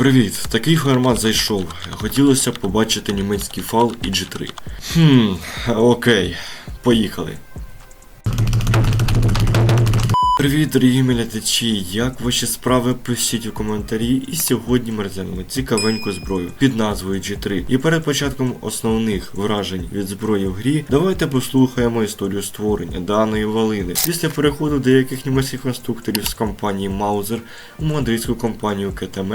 Привіт, такий формат зайшов. Хотілося б побачити німецький фал і G3. Хм, окей, поїхали. Привіт, дорогі глядачі, як ваші справи пишіть у коментарі. І сьогодні ми розглянемо цікавеньку зброю під назвою G3. І перед початком основних вражень від зброї в грі, давайте послухаємо історію створення даної валини. Після переходу деяких німецьких конструкторів з компанії Mauser у мадридську компанію КТМ,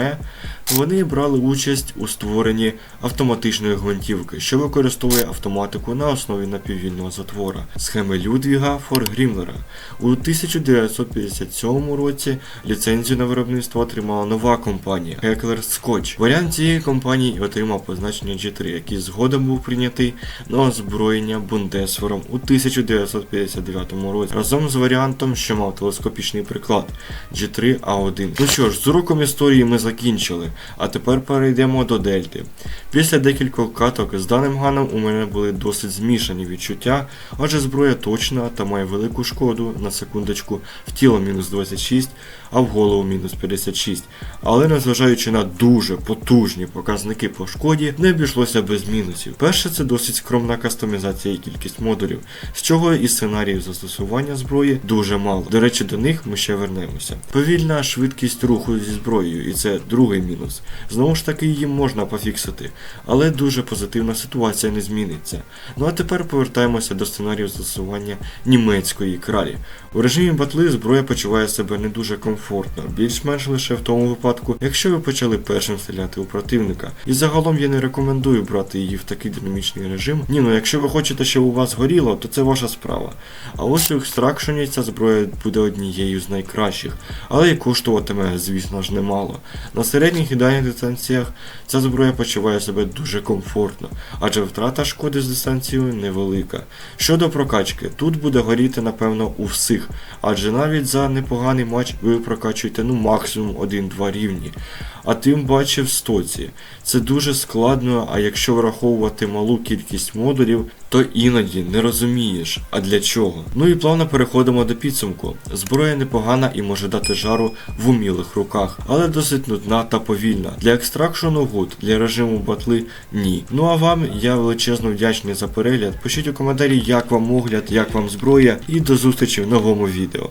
вони брали участь у створенні автоматичної гвинтівки, що використовує автоматику на основі напіввільного затвора, схеми Людвіга Форгрімлера. У 1957 році ліцензію на виробництво отримала нова компанія Heckler Scotch. Варіант цієї компанії отримав позначення G3, який згодом був прийнятий на озброєння Бундесвером у 1959 році, разом з варіантом, що мав телескопічний приклад G3A1. Ну що ж, з уроком історії ми закінчили, а тепер перейдемо до Дельти. Після декількох каток з даним ганом у мене були досить змішані відчуття, адже зброя точна та має велику шкоду на секундочку в тіло мінус 26, а в голову мінус 56. Але незважаючи на дуже потужні показники по шкоді, не обійшлося без мінусів. Перше, це досить скромна кастомізація і кількість модулів, з чого і сценаріїв застосування зброї дуже мало. До речі, до них ми ще вернемося. Повільна швидкість руху зі зброєю, і це другий мінус. Знову ж таки, її можна пофіксити, але дуже позитивна ситуація не зміниться. Ну а тепер повертаємося до сценарію застосування німецької кралі. У режимі батли зброя почуває себе не дуже комфортно, більш-менш лише в тому випадку, якщо ви почали першим стріляти у противника. І загалом я не рекомендую брати її в такий динамічний режим. Ні, ну якщо ви хочете, щоб у вас горіло, то це ваша справа. А ось у екстракшені ця зброя буде однією з найкращих, але і коштуватиме, звісно ж, немало. На середніх і дистанціях ця зброя почуває себе дуже комфортно, адже втрата шкоди з дистанцією невелика. Щодо прокачки, тут буде горіти, напевно, у всіх, адже навіть за непоганий матч ви прокачуєте ну максимум 1-2 рівні. А тим паче в стоці. Це дуже складно, а якщо враховувати малу кількість модулів, то іноді не розумієш, а для чого. Ну і плавно переходимо до підсумку. Зброя непогана і може дати жару в умілих руках, але досить нудна та повільна. Для екстракшену гуд, для режиму батли ні. Ну а вам я величезно вдячний за перегляд. Пишіть у коментарі, як вам огляд, як вам зброя, і до зустрічі в новому відео.